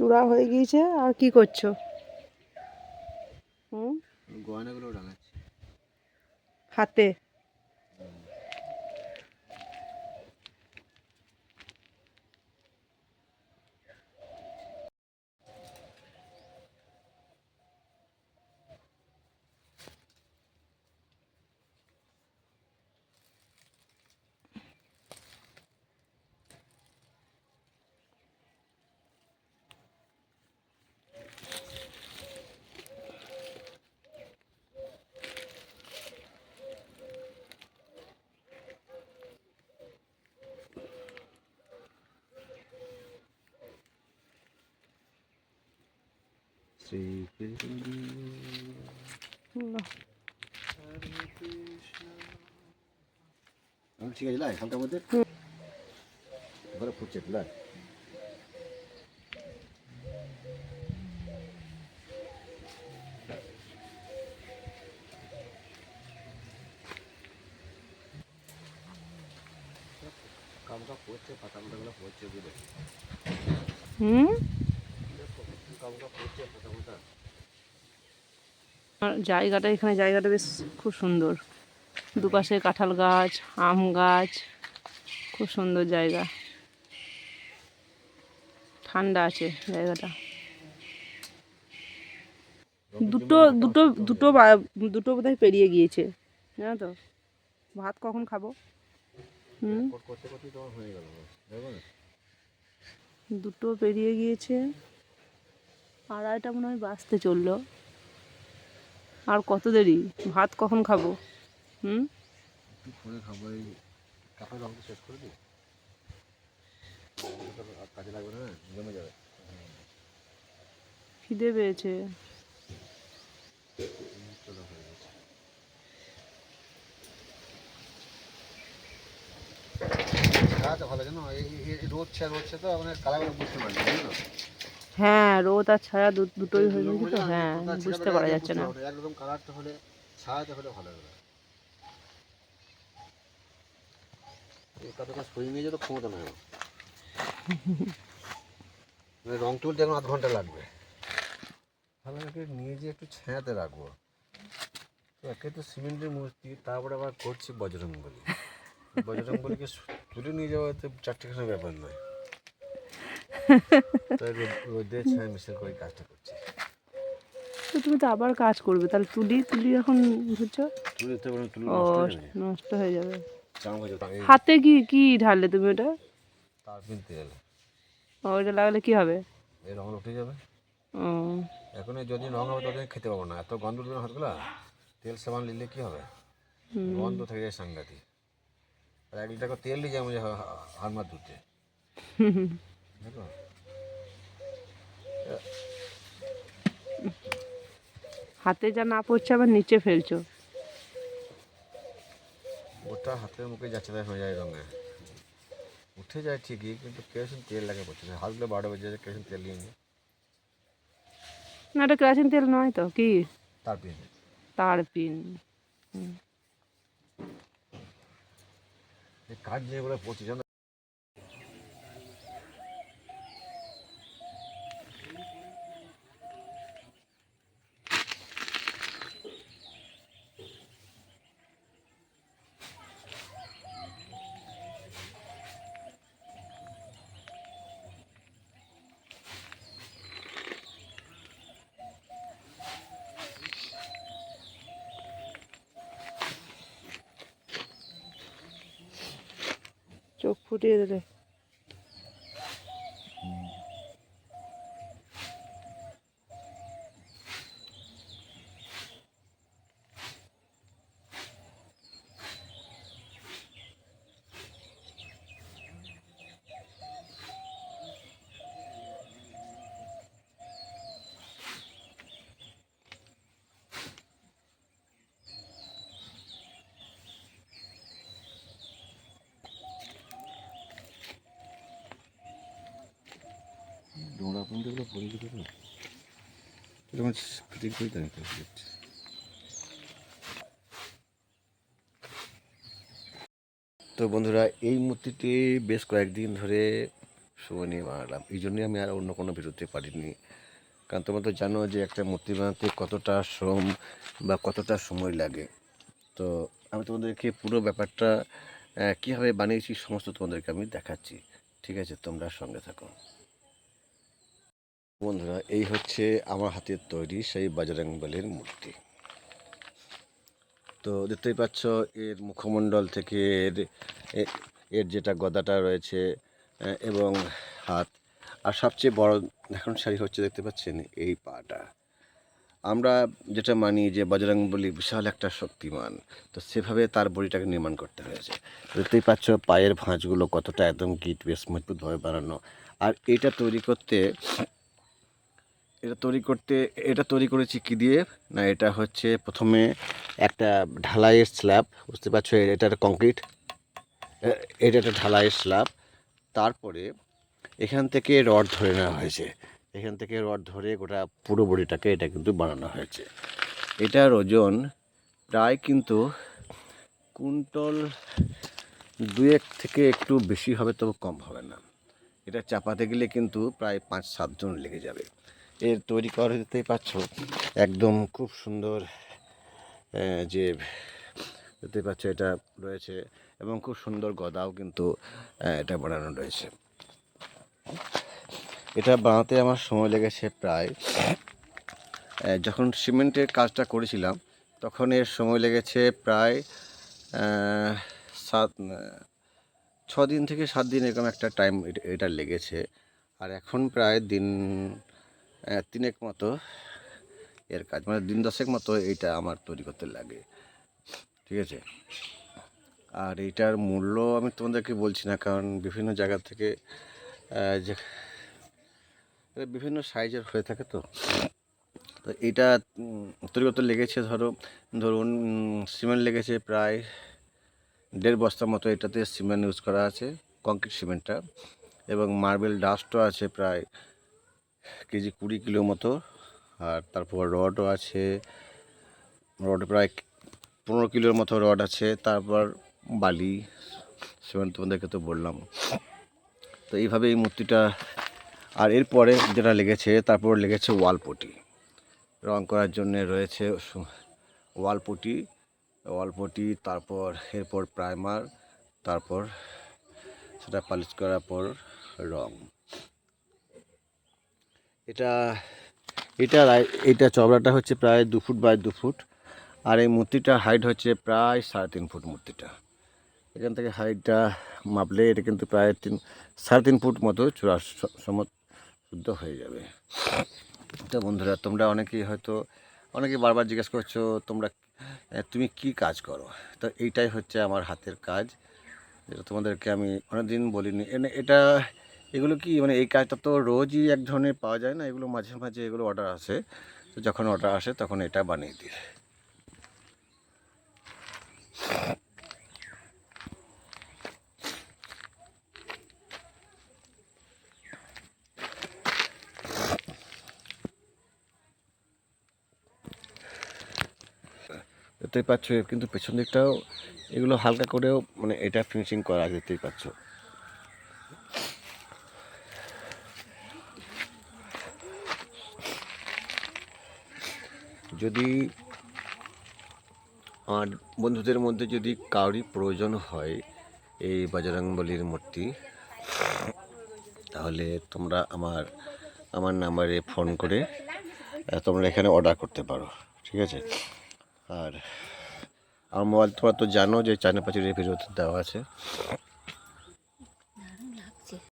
চূড়া হয়ে গিয়েছে আর কি করছ? হুম? গয়নাগুলো লাগাচ্ছি হাতে? ঠিক আছে লাই হালকার মধ্যে এবারে ফুটছে লাই কামটা পাতা পাতাগুলো পড়ছে বুঝলে? হুম কামটা পড়ছে পাতা পাতা আর জায়গাটা এখানে জায়গাটা বেশ খুব সুন্দর। দুপাশে কাঁঠাল গাছ আম গাছ খুব সুন্দর জায়গা। ঠান্ডা আছে জায়গাটা। দুটো দুটো দুটো দুটো বোধহয় পেরিয়ে গিয়েছে জানো তো? ভাত কখন খাব? হুম? দুটো পেরিয়ে গিয়েছে। আড়াইটা মনে হয় বাঁচতে চলল। আর কত দেরি? ভাত কখন খাব? হুম? খাব এই শেষ করে দিই। কাজে লাগবে না জমে যাবে। খিদে পেয়েছে। হয়ে ভালো জানো? রোদ ছে রোদ ছে তো মানে কালারগুলো বুঝতে পারছি হ্যাঁ রোদ আর ছায়া দুটোই হয়ে গেছে তো হ্যাঁ বুঝতে পারা যাচ্ছে না। একদম কালারটা হলে ছায়াতে হলে ভালো হবে। এই কত নিয়ে যেতে ক্ষমতা নাই। মানে রং তুলতে এখন আধ ঘণ্টা লাগবে। নিয়ে যেয়ে একটু ছায়াতে রাখব। একে তো সিমেন্টের মূর্তি তারপরে আবার করছি বজরং বলি তুলে নিয়ে যাওয়া তো চারটেখানা ব্যাপার নয় তাই রোদ- রোদে ছায়া মিশে করে কাজটা করছি তো তুমি তো আবার কাজ করবে তাহলে তুলি তুলি এখন বুঝছ? ও নষ্ট হয়ে যাবে। যাবে। যাবে হাতে কি কি ঢাললে তুমি ওটা? তার পিন তেল। ও, ওটা লাগালে কি হবে? এই রং উঠে যাবে। এখন যদি রং হবে ততদিন খেতে পাবো না। এত গন্ধ উঠবে হাতগুলা? তেল সাবান নিলে কি হবে? গন্ধ থেকে যায় সাংঘাতিক। আর এক লিটার তেল নিয়ে যাব যে হার মার দুধে দেখো হাতে যা না পড়ছে আবার নিচে ফেলছো ওটা হাতের মুখে যাচ্ছে তাই হয়ে যায় রঙে উঠে যায় ঠিকই কিন্তু কেরোসিন তেল লাগে পড়ছে হাতগুলো বারো বেজে যায় কেরোসিন তেল নিয়ে নিই না এটা কেরাসিন তেল নয় তো কি তার পিন তার পিন এই কাঠ নিয়ে বলে পড়ছি ফুটিয়ে দিলে ডোঁড়া পর্যন্তগুলো পড়ে গেছে তো এরকম ফিটিং করে দেয় তো বন্ধুরা, এই মূর্তিটি বেশ কয়েকদিন ধরে সময় নিয়ে বানালাম। এই জন্যই আমি আর অন্য কোনো বেরোতে পারিনি। কারণ তোমরা তো জানো যে একটা মূর্তি বানাতে কতটা শ্রম বা কতটা সময় লাগে। তো আমি তোমাদেরকে পুরো ব্যাপারটা কীভাবে বানিয়েছি সমস্ত তোমাদেরকে আমি দেখাচ্ছি। ঠিক আছে, তোমরা সঙ্গে থাকো। বন্ধুরা, এই হচ্ছে আমার হাতের তৈরি সেই বাজরাংবালির মূর্তি। তো দেখতেই পাচ্ছ, এর মুখমণ্ডল থেকে এর এর যেটা গদাটা রয়েছে এবং হাত। আর সবচেয়ে বড় এখন শাড়ি হচ্ছে, দেখতে পাচ্ছেন, এই পাটা। আমরা যেটা মানি যে বজরংবলী বিশাল একটা শক্তিমান, তো সেভাবে তার বডিটাকে নির্মাণ করতে হয়েছে। দেখতেই পাচ্ছ, পায়ের ভাঁজগুলো কতটা একদম গিট বেশ মজবুতভাবে বানানো। আর এটা তৈরি করতে এটা তৈরি করতে, এটা তৈরি করেছি কি দিয়ে? না, এটা হচ্ছে প্রথমে একটা ঢালাইয়ের স্ল্যাব, বুঝতে পারছ? এটা একটা কংক্রিট। এটা একটা ঢালাইয়ের স্ল্যাব। তারপরে এখান থেকে রড ধরে নেওয়া হয়েছে। এখান থেকে রড ধরে গোটা পুরো বডিটাকে এটা কিন্তু বানানো হয়েছে। এটার ওজন প্রায় কিন্তু কুইন্টল দুয়েক থেকে একটু বেশি হবে, তবে কম হবে না। এটা চাপাতে গেলে কিন্তু প্রায় পাঁচ সাতজন লেগে যাবে। এর তৈরি করা দেখতেই পাচ্ছ। একদম খুব সুন্দর যে দেখতেই পাচ্ছ এটা রয়েছে এবং খুব সুন্দর গদাও কিন্তু এটা বানানো রয়েছে। এটা বানাতে আমার সময় লেগেছে প্রায় যখন সিমেন্টের কাজটা করেছিলাম, তখন এর সময় লেগেছে প্রায় সাত ছ দিন থেকে সাত দিন এরকম একটা টাইম এটা লেগেছে। আর এখন প্রায় দিন তিনেক মতো এর কাজ মানে দিন দশেক মতো এইটা আমার তৈরি করতে লাগে। ঠিক আছে? আর এইটার মূল্য আমি তোমাদেরকে বলছি না, কারণ বিভিন্ন জায়গা থেকে যে বিভিন্ন সাইজের হয়ে থাকে তো। তো এইটা তৈরি করতে লেগেছে, ধরো, ধরুন সিমেন্ট লেগেছে প্রায় দেড় বস্তার মতো, এটাতে সিমেন্ট ইউজ করা আছে, কংক্রিট সিমেন্টটা। এবং মার্বেল ডাস্টও আছে প্রায় কেজি কুড়ি কিলো মতো। আর তারপর রডও আছে। রড প্রায় পনেরো কিলোর মতো রড আছে। তারপর বালি সিমেন্ট তোমাদেরকে তো বললাম। তো এইভাবে এই মূর্তিটা, আর এরপরে যেটা লেগেছে, তারপর লেগেছে ওয়ালপটি। রং করার জন্য রয়েছে ওয়ালপটি। ওয়ালপটি, তারপর এরপর প্রাইমার, তারপর সেটা পালিশ করার পর রং। এটা এটা এটা চওড়াটা হচ্ছে প্রায় দু ফুট বাই দু ফুট, আর এই মূর্তিটার হাইট হচ্ছে প্রায় সাড়ে তিন ফুট মূর্তিটা। এখান থেকে হাইটটা মাপলে এটা কিন্তু প্রায় তিন, সাড়ে তিন ফুট মতো চূড়া শুদ্ধ হয়ে যাবে। তো বন্ধুরা, তোমরা অনেকেই হয়তো অনেকে বারবার জিজ্ঞেস করছ, তোমরা তুমি কি কাজ করো? তো এইটাই হচ্ছে আমার হাতের কাজ। যেটা তোমাদেরকে আমি অনেকদিন বলিনি। এটা এগুলো কি মানে এই কাজটা তো রোজই এক ধরনের পাওয়া যায় না? এগুলো মাঝে মাঝে এগুলো অর্ডার আসে। তো যখন অর্ডার আসে তখন এটা বানিয়ে দিই। দেখতেই পাচ্ছ, কিন্তু পেছন দিকটাও এগুলো হালকা করেও মানে এটা ফিনিশিং করা, দেখতেই পাচ্ছ। যদি আমার বন্ধুদের মধ্যে যদি কাউরি প্রয়োজন হয় এই বজরংবলির মূর্তি, তাহলে তোমরা আমার আমার নাম্বারে ফোন করে তোমরা এখানে অর্ডার করতে পারো, ঠিক আছে? আর আমার মোবাইল তোমরা তো জানো যে চায়না পাঁচিরের ভিডিওতে দেওয়া আছে।